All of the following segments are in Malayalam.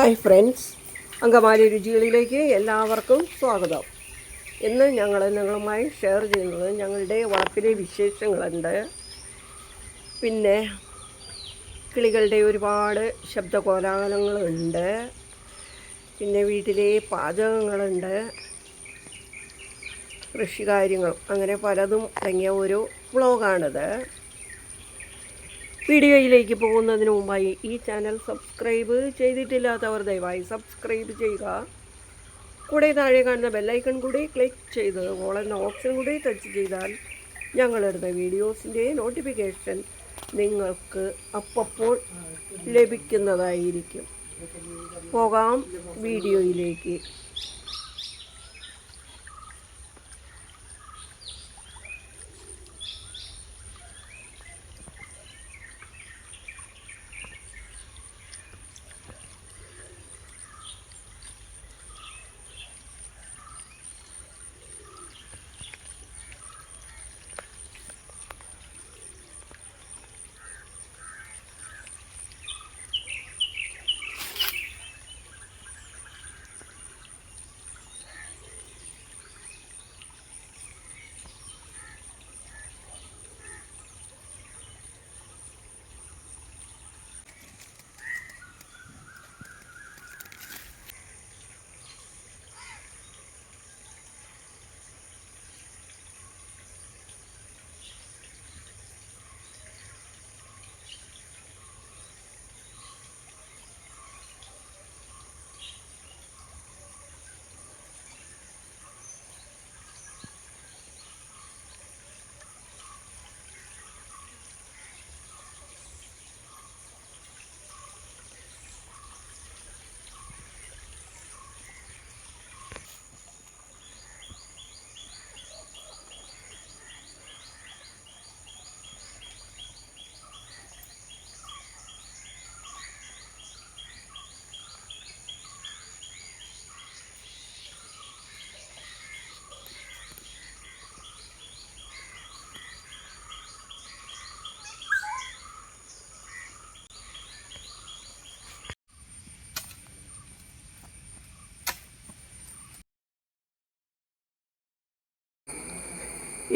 ഹായ് ഫ്രണ്ട്സ് അങ്കമാലി രുചികളിലേക്ക് എല്ലാവർക്കും സ്വാഗതം. ഇന്ന് ഞങ്ങൾ നിങ്ങളുമായി ഷെയർ ചെയ്യുന്നത് ഞങ്ങളുടെ വളപ്പിലെ വിശേഷങ്ങളുണ്ട്. പിന്നെ കിളികളുടെ ഒരുപാട് ശബ്ദകോലാഹലങ്ങളുണ്ട്. പിന്നെ വീട്ടിലെ പാചകങ്ങളുണ്ട്. കൃഷികാര്യങ്ങളും അങ്ങനെ പലതും അടങ്ങിയ ഒരു വ്ളോഗാണിത് വീഡിയോയിലേക്ക് പോകുന്നതിന് മുമ്പായി ഈ ചാനൽ സബ്സ്ക്രൈബ് ചെയ്തിട്ടില്ലാത്തവർ ദയവായി സബ്സ്ക്രൈബ് ചെയ്യുക. കൂടെ താഴെ കാണുന്ന ബെല്ലൈക്കൺ കൂടി ക്ലിക്ക് ചെയ്ത് ഓൾ എന്ന ഓപ്ഷൻ കൂടി ടച്ച് ചെയ്താൽ ഞങ്ങളിടുന്ന വീഡിയോസിന്റെ നോട്ടിഫിക്കേഷൻ നിങ്ങൾക്ക് അപ്പപ്പോൾ ലഭിക്കുന്നതായിരിക്കും. പോകാം വീഡിയോയിലേക്ക്.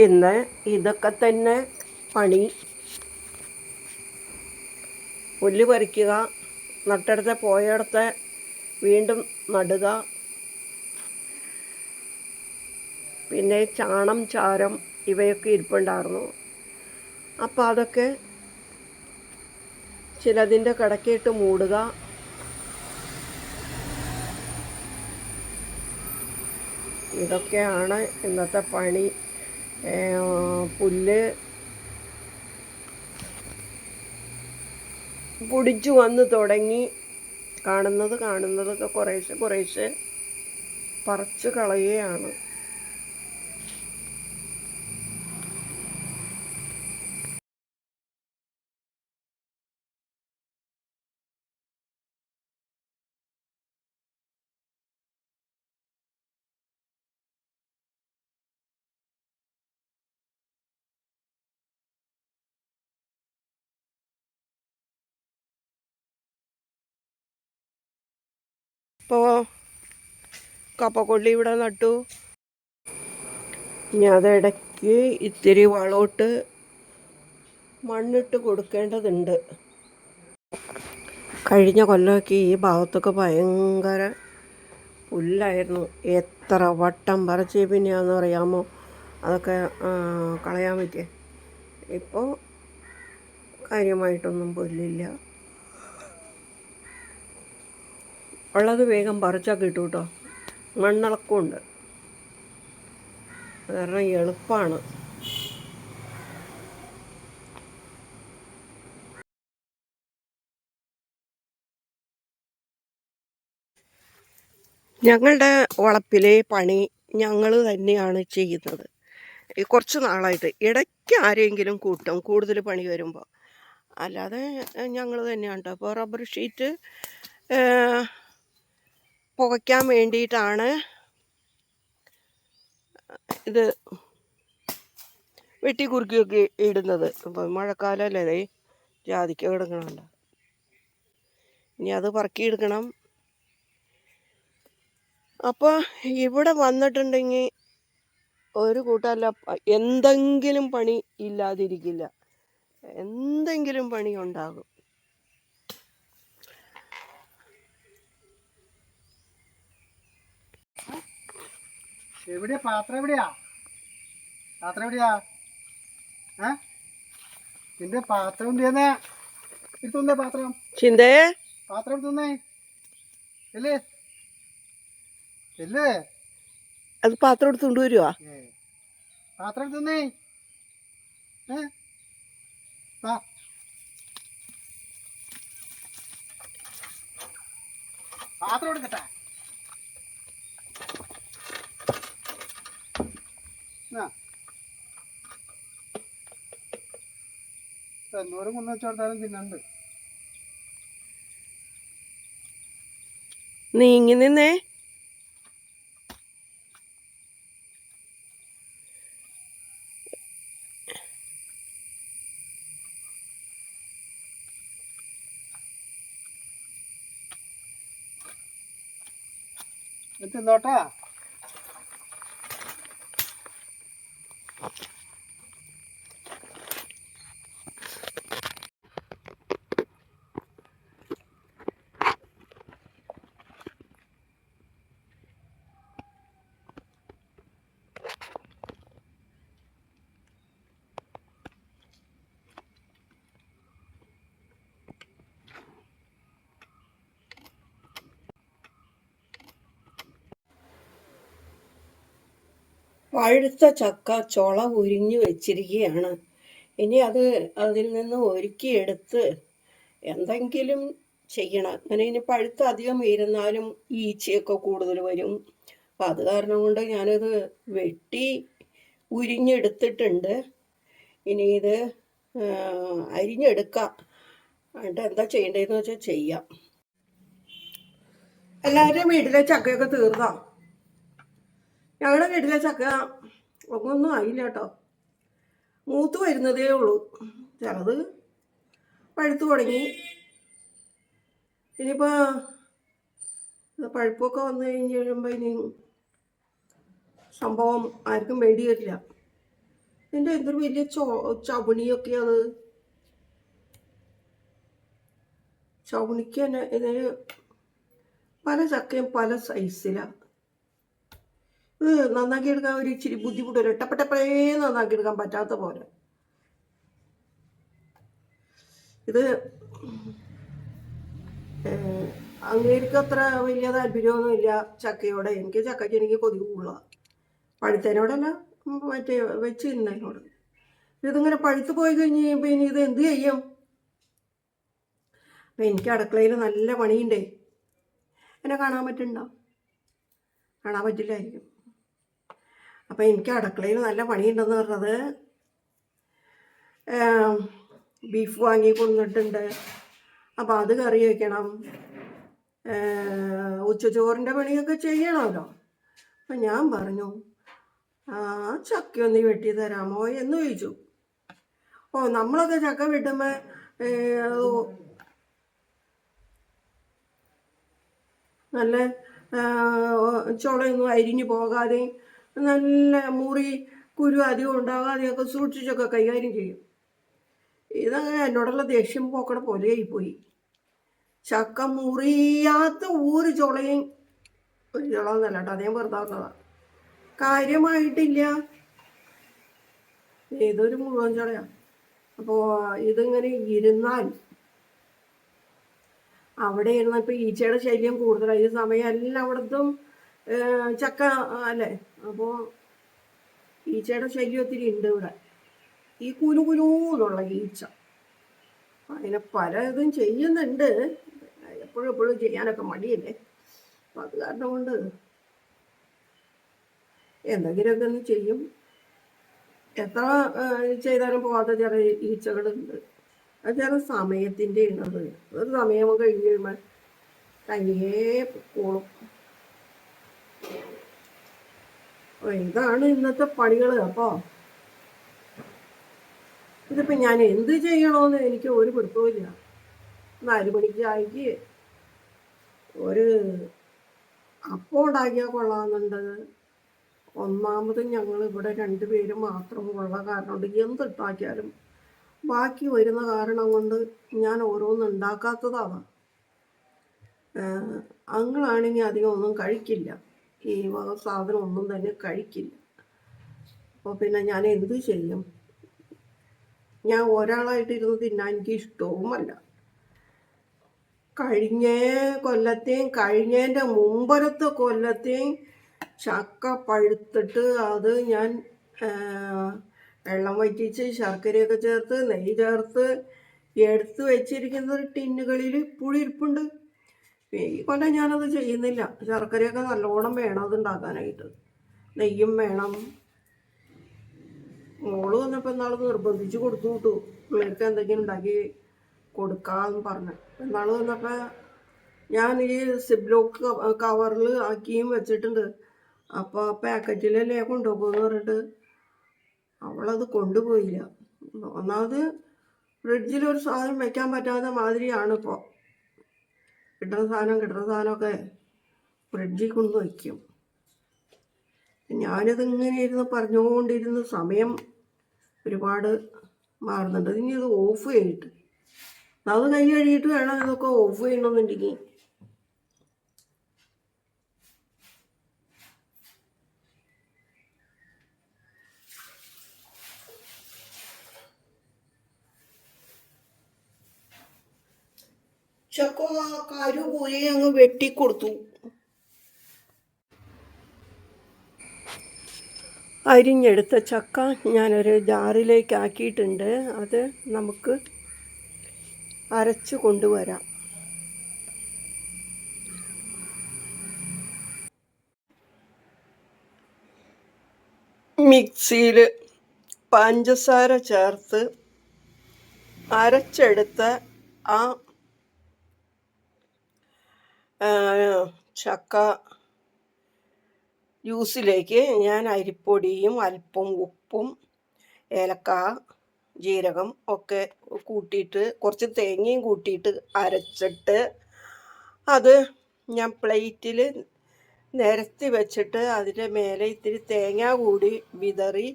ഇന്ന് ഇതൊക്കെ തന്നെ പണി. പുല്ല് പറിക്കുക നട്ടെടുത്ത് പോയടുത്ത് വീണ്ടും നടുക. പിന്നെ ചാണം ചാരം ഇവയൊക്കെ ഇരിപ്പുണ്ടായിരുന്നു. അപ്പോൾ അതൊക്കെ ചിലതിന്റെ കിടക്കയിട്ട് മൂടുക. ഇതൊക്കെയാണ് ഇന്നത്തെ പണി. പുല്ല് പൊടിച്ചു വന്ന് തുടങ്ങി. കാണുന്നത് കാണുന്നതൊക്കെ കുറേശ്ശെ കുറേശ്ശെ പറിച്ചു കളയുകയാണ്. ഇപ്പോൾ കപ്പക്കൊള്ളി ഇവിടെ നട്ടു. ഇനി അതിടയ്ക്ക് ഇത്തിരി വളമിട്ട് മണ്ണിട്ട് കൊടുക്കേണ്ടതുണ്ട്. കഴിഞ്ഞ കൊല്ലമൊക്കെ ഈ ഭാഗത്തൊക്കെ ഭയങ്കര പുല്ലായിരുന്നു. എത്ര വട്ടം പറിച്ച് പിന്നെയാണെന്ന് അറിയാമോ? അതൊക്കെ കളയാൻ പറ്റിയേ. ഇപ്പോൾ കാര്യമായിട്ടൊന്നും പുല്ലില്ല. ഉള്ളത് വേഗം പറിച്ചാൽ കിട്ടും കേട്ടോ മണ്ണിളക്കമുണ്ട്. അത് കാരണം എളുപ്പമാണ് ഞങ്ങളുടെ വളപ്പിലെ പണി ഞങ്ങൾ തന്നെയാണ് ചെയ്യുന്നത്. കുറച്ച് നാളായിട്ട് ഇടയ്ക്ക് ആരെങ്കിലും കൂട്ടും കൂടുതൽ പണി വരുമ്പോൾ അല്ലാതെ ഞങ്ങൾ തന്നെയാണ് കേട്ടോ അപ്പോൾ റബ്ബർ ഷീറ്റ് പുകയ്ക്കാൻ വേണ്ടിയിട്ടാണ് ഇത് വെട്ടി കുറുക്കിയൊക്കെ ഇടുന്നത്. അപ്പം മഴക്കാലമല്ലേ അതേ ജാതിക്ക കിടക്കണുണ്ട്. ഇനി അത് പറക്കിയെടുക്കണം അപ്പോൾ ഇവിടെ വന്നിട്ടുണ്ടെങ്കിൽ ഒരു കൂട്ടമല്ല എന്തെങ്കിലും പണി ഇല്ലാതിരിക്കില്ല. എന്തെങ്കിലും പണി ഉണ്ടാകും. എവിടെയാ? പാത്രം എവിടെയാ? പാത്രം എവിടെയാ? ഏ? നിന്റെ പാത്രം എന്തിയെന്നേ എടുത്തുന്നേ പാത്രം. ചിന്തേ? പാത്രം എടുത്തുന്നേ ഇല്ലേ? ഇല്ലേ? അത് പാത്രം എടുത്ത് കൊണ്ടുവരുവാ പാത്രം എടുത്തുന്നേ ഏ? വാ. പാത്രം എടുക്കട്ടെ? എന്നോരം കൊണ്ടു വെച്ചോട്ടാലും തിന്നണ്ട്. നീങ്ങി നിന്നേ. തിന്നോട്ടാ പഴുത്ത ചക്ക ചുള ഉരിഞ്ഞു വെച്ചിരിക്കുകയാണ്. ഇനി അത് അതിൽ നിന്ന് ഒരുക്കിയെടുത്ത് എന്തെങ്കിലും ചെയ്യണം. അങ്ങനെ ഇനി പഴുത്ത് അധികം ഇരുന്നാലും ഈച്ചയൊക്കെ കൂടുതൽ വരും. അപ്പം അത് കാരണം കൊണ്ട് ഞാനത് വെട്ടി ഉരിഞ്ഞെടുത്തിട്ടുണ്ട്. ഇനി ഇത് അരിഞ്ഞെടുക്കാം. എന്നിട്ട് എന്താ ചെയ്യേണ്ടതെന്ന് വെച്ചാൽ ചെയ്യാം. എല്ലാവരുടെയും വീട്ടിലെ ചക്കയൊക്കെ തീർന്നോ? ഞങ്ങളുടെ വീട്ടിലെ ചക്ക ഒന്നും ആയില്ല കേട്ടോ മൂത്ത് വരുന്നതേ ഉള്ളൂ. ചിലത് പഴുത്തു തുടങ്ങി. ഇനിയിപ്പോൾ പഴുപ്പൊക്കെ വന്നു കഴിഞ്ഞ് കഴിയുമ്പോൾ ഇനി സംഭവം ആർക്കും വേണ്ടി വരില്ല. എന്റെ എന്തൊരു വലിയ ചോ ചവണിയൊക്കെ അത് ചവണിക്ക് തന്നെ ഇതിന് പല ചക്കയും പല സൈസിലാണ് നന്നാക്കി എടുക്കാൻ ഒരു ഇച്ചിരി ബുദ്ധിമുട്ടൊരു ടപ്പട്ടപ്പഴേ നന്നാക്കി എടുക്കാൻ പറ്റാത്ത പോലെ. ഇത് അങ്ങേക്ക് അത്ര വലിയ താല്പര്യമൊന്നുമില്ല ചക്കയോടെ. എനിക്ക് ചക്കയ്ക്ക് എനിക്ക് കൊതിവുള്ള പഴുത്തതിനോടല്ല ഉം, മറ്റേ വെച്ച് തിന്നതിനോട് ഇതിങ്ങനെ പഴുത്ത് പോയി കഴിഞ്ഞ് കഴിയുമ്പോൾ ഇനി ഇത് എന്ത് ചെയ്യും? അപ്പം എനിക്ക് അടുക്കളയിൽ നല്ല പണിയുണ്ടേ. എന്നെ കാണാൻ പറ്റുന്നുണ്ടോ? കാണാൻ പറ്റില്ലായിരിക്കും. അപ്പം എനിക്ക് അടുക്കളയിൽ നല്ല പണിയുണ്ടെന്ന് പറഞ്ഞത് ബീഫ് വാങ്ങി കൊണ്ടിട്ടുണ്ട് അപ്പം അത് കറി വയ്ക്കണം ഉച്ചച്ചോറിന്റെ പണിയൊക്കെ ചെയ്യണമല്ലോ. അപ്പം ഞാൻ പറഞ്ഞു ആ ചക്ക ഒന്ന് വെട്ടി തരാമോ എന്ന് ചോദിച്ചു. ഓ നമ്മളൊക്കെ ചക്ക വെട്ടുമ്പോൾ നല്ല ചോളയൊന്നും അരിഞ്ഞു പോകാതെ നല്ല മുറി കുരു അധികം ഉണ്ടാകാതെയൊക്കെ സൂക്ഷിച്ചൊക്കെ കൈകാര്യം ചെയ്യും. ഇതങ്ങനെ എന്നോടുള്ള ദേഷ്യം പോക്കണ പോലെ പോയി. ചക്ക മുറിയാത്ത ഊര് ചുളയും ഒരു ചുളന്നല്ല കേട്ടോ അതേ വെറുതാവുന്നതാണ് കാര്യമായിട്ടില്ല. ഏതൊരു മുഴുവൻ ചുളയാ. അപ്പോൾ ഇതിങ്ങനെ ഇരുന്നാൽ അവിടെ ഇരുന്നപ്പോൾ ഈച്ചയുടെ ശല്യം കൂടുതലായി ഈ സമയം എല്ലാം അവിടത്തും ചക്ക അല്ലേ? അപ്പോൾ ഈച്ചയുടെ ശല്യം ഒത്തിരി ഉണ്ട് ഇവിടെ. ഈ കുലു കുലു എന്നുള്ള ഈച്ച. അതിനെ പല ഇതും ചെയ്യുന്നുണ്ട്. എപ്പോഴും എപ്പോഴും ചെയ്യാനൊക്കെ മടിയല്ലേ? അപ്പം അത് കാരണം കൊണ്ട് എന്തെങ്കിലുമൊക്കെ ഒന്ന് ചെയ്യും. എത്ര ചെയ്താലും പോകാത്ത ചില ഈച്ചകളുണ്ട്. അത് ചില സമയത്തിന്റെ ഇണത്. ഒരു സമയം കഴിഞ്ഞ് കഴിയുമ്പോൾ തനിയേ പോളും. ഇതാണ് ഇന്നത്തെ പണികൾ അപ്പോൾ ഇതിപ്പോൾ ഞാൻ എന്ത് ചെയ്യണമെന്ന് എനിക്ക് ഒരു പിടുത്തവുമില്ല നാല് മണിക്ക് ചായക്ക് ഒരു അപ്പം ഉണ്ടാക്കിയാൽ കൊള്ളാമെന്നുണ്ടത് ഒന്നാമത് ഞങ്ങൾ ഇവിടെ പേര് മാത്രം ഉള്ള കാരണം കൊണ്ട് എന്തുണ്ടാക്കിയാലും ബാക്കി വരുന്ന കാരണം കൊണ്ട് ഞാൻ ഓരോന്നും ഉണ്ടാക്കാത്തതാണ് അങ്ങളാണെങ്കിൽ അധികം ഒന്നും കഴിക്കില്ല. ഈ വക സാധനം ഒന്നും തന്നെ കഴിക്കില്ല. അപ്പോൾ പിന്നെ ഞാൻ എന്ത് ചെയ്യും? ഞാൻ ഒരാളായിട്ട് ഇരുന്ന് തിന്നാൻ എനിക്ക് ഇഷ്ടവുമല്ല. കഴിഞ്ഞ കൊല്ലത്തെയും കഴിഞ്ഞതിന്റെ മുമ്പരത്തെ കൊല്ലത്തെയും ചക്ക പഴുത്തിട്ട് അത് ഞാൻ വെള്ളം വറ്റിച്ച് ശർക്കരയൊക്കെ ചേർത്ത് നെയ്യ് ചേർത്ത് എടുത്ത് വെച്ചിരിക്കുന്ന ടിന്നുകളിൽ ഇപ്പോഴും ഇരിപ്പുണ്ട് ഈ കൊല്ലം ഞാനത് ചെയ്യുന്നില്ല. ശർക്കരയൊക്കെ നല്ലോണം വേണം അത് ഉണ്ടാക്കാനായിട്ട് നെയ്യും വേണം. മോൾ വന്നപ്പോൾ എന്നാൾ നിർബന്ധിച്ച് കൊടുത്തു വിട്ടു. പിള്ളേർക്ക് എന്തെങ്കിലും ഉണ്ടാക്കി കൊടുക്കാന്ന് പറഞ്ഞു. എന്നാൾ വന്നപ്പോൾ ഞാൻ ഈ സിബ്ലോക്ക് കവറിൽ ആക്കിയും വെച്ചിട്ടുണ്ട്. അപ്പോൾ പാക്കറ്റിലല്ലേ കൊണ്ടുപോകുമെന്ന് പറഞ്ഞിട്ട് അവളത് കൊണ്ടുപോയില്ല. ഒന്നാമത് ഫ്രിഡ്ജിൽ ഒരു സാധനം വെക്കാൻ പറ്റാത്ത മാതിരിയാണ് ഇപ്പോൾ കിട്ടുന്ന സാധനം കിട്ടുന്ന സാധനമൊക്കെ ഫ്രിഡ്ജിൽ കൊണ്ട് വയ്ക്കും. ഞാനത് ഇങ്ങനെ ഇരുന്ന് പറഞ്ഞുകൊണ്ടിരുന്ന സമയം ഒരുപാട് മാറുന്നുണ്ട്. ഇനി ഇത് ഓഫ് ചെയ്തിട്ട്. അത് കൈ കഴുകിയിട്ട് വേണം ഇതൊക്കെ ഓഫ് ചെയ്യണമെന്നുണ്ടെങ്കിൽ ചക്ക കരു അങ്ങ് വെട്ടിക്കൊടുത്തു. അരിഞ്ഞെടുത്ത ചക്ക ഞാനൊരു ജാറിലേക്ക് ആക്കിയിട്ടുണ്ട് അത് നമുക്ക് അരച്ച് കൊണ്ടുവരാം. മിക്സിയിൽ പഞ്ചസാര ചേർത്ത് അരച്ചെടുത്ത ആ, ചക്ക ജ്യൂസിലേക്ക് ഞാൻ അരിപ്പൊടിയും അല്പം ഉപ്പും ഏലക്ക ജീരകം ഒക്കെ കൂട്ടിയിട്ട് കുറച്ച് തേങ്ങയും കൂട്ടിയിട്ട് അരച്ചിട്ട് അത് ഞാൻ പ്ലേറ്റിൽ നിരത്തി വെച്ചിട്ട് അതിന്റെ മേലെ ഇത്തിരി തേങ്ങ കൂടി വിതറി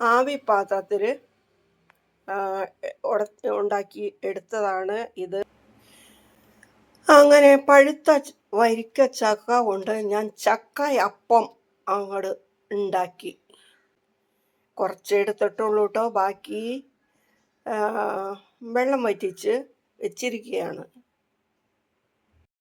ആവി പാത്രത്തിൽ ഉണ്ടാക്കി എടുത്തതാണ് ഇത്. അങ്ങനെ പഴുത്ത വരിക്ക ചക്ക കൊണ്ട് ഞാൻ ചക്കയപ്പം അങ്ങോട്ട് ഉണ്ടാക്കി. കുറച്ച് എടുത്തിട്ടുള്ളൂ കേട്ടോ ബാക്കി വെള്ളം വറ്റിച്ച് വെച്ചിരിക്കുകയാണ്